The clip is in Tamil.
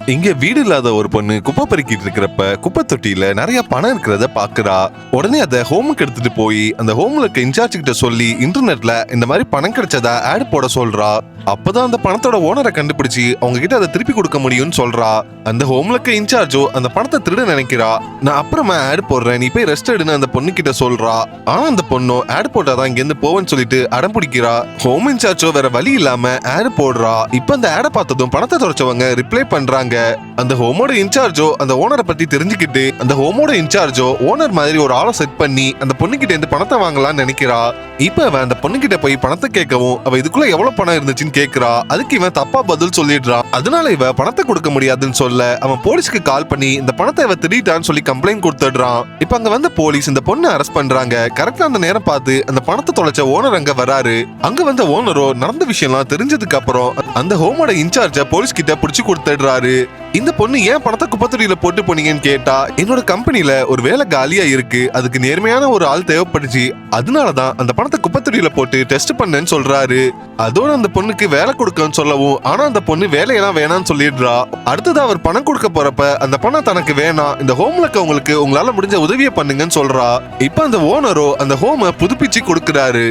இங்க வீடு இல்லாத ஒரு பொண்ணு குப்பை பெருக்கிட்டு இருக்கிறப்ப குப்பை தொட்டியில நிறைய பணம் இருக்கிறத பாக்குறா. உடனே அதை ஹோமுக்கு எடுத்துட்டு போய் அந்த ஹோம்ல இருக்க இன்சார்ஜ் கிட்ட சொல்லி இன்டர்நெட்ல இந்த மாதிரி பணம் கிடைச்சதா ஆட் போட சொல்றா. அப்பதான் அந்த பணத்தோட ஓனரை கண்டுபிடிச்சு அவங்க கிட்ட அதை திருப்பி கொடுக்க முடியும்னு சொல்றா. அந்த ஹோம்ல இருக்க இன்சார்ஜோ அந்த பணத்தை திருட நினைக்கிறா. நான் அப்புறமா ஆட் போடுறேன் நீ போய் ரெஸ்ட் எடுன்னு அந்த பொண்ணு கிட்ட சொல்றா. ஆனா அந்த பொண்ணு ஆட் போட்டாதான் இங்க இருந்து போவேன்னு சொல்லிட்டு அடம் பிடிக்கிறா. ஹோம் இன்சார்ஜோ வேற வழி இல்லாம ஆட் போடுறா. இப்ப அந்த ஆட பார்த்ததும் பணத்தை துறைச்சவங்க ரிப்ளை பண்றாங்க. அந்த ஹோமோட இன்சார்ஜோ அந்த ஓனரை பத்தி தெரிஞ்சுக்கிட்டு அந்த ஹோமோட இன்சார்ஜோ ஓனர் மாதிரி ஒரு ஆளை செட் பண்ணி அந்த பொண்ணு கிட்ட இருந்து பணத்தை வாங்கலாம்னு நினைக்கிறா. இப்ப அவன் அந்த பொண்ணு கிட்ட போய் பணத்தை கேட்கவும் அவ இதுக்குள்ள எவ்வளவு பணம் இருந்துச்சுன்னு கேக்குறா. அதுக்கு இவன் தப்பா பதில் சொல்லிடுறான் அதனால இவ பணத்தை கொடுக்க முடியாதுன்னு சொல்ல அவன் போலீஸ்க்கு கால் பண்ணி இந்த பணத்தை இவ திருடிட்டான்னு சொல்லி கம்ப்ளைண்ட் கொடுத்துடுறான். இப்ப அங்க வந்த போலீஸ் இந்த பொண்ணை அரெஸ்ட் பண்றாங்க. கரெக்டா அந்த நேரம் பார்த்து அந்த பணத்தை தொலைச்ச ஓனர் அங்க வராரு. அங்க வந்த ஓனரோ நடந்த விஷயம்லாம் தெரிஞ்சதுக்கு அப்புறம் அந்த ஹோமோட இன்சார்ஜ போலீஸ் கிட்ட புடிச்சு கொடுத்துடுறாரு. இந்த பொண்ணு ஏன் பணத்தை குப்பத்தொட்டியில போட்டு போனீங்கன்னு கேட்டா என்னோட கம்பெனில ஒரு வேலை காலியா இருக்கு அதுக்கு நேர்மையான ஒரு ஆள் தேவைப்பட்டுச்சு அதனாலதான் அந்த பணத்தை குப்பத்தொட்டியில போட்டு டெஸ்ட் பண்ணேன்னு சொல்றாரு. அதோட அந்த பொண்ணுக்கு வேலை கொடுக்கன்னு சொல்லவும் ஆனா அந்த பொண்ணு வேலையெல்லாம் வேணாம்னு சொல்லிடுறா. அடுத்தது அவர் பணம் கொடுக்க போறப்ப அந்த பணம் தனக்கு வேணாம் இந்த ஹோம்ல இருக்கவங்களுக்கு உங்களால முடிஞ்ச உதவியை பண்ணுங்கன்னு சொல்றா. இப்ப அந்த ஓனரோ அந்த ஹோம புதுப்பிச்சு கொடுக்கறாரு.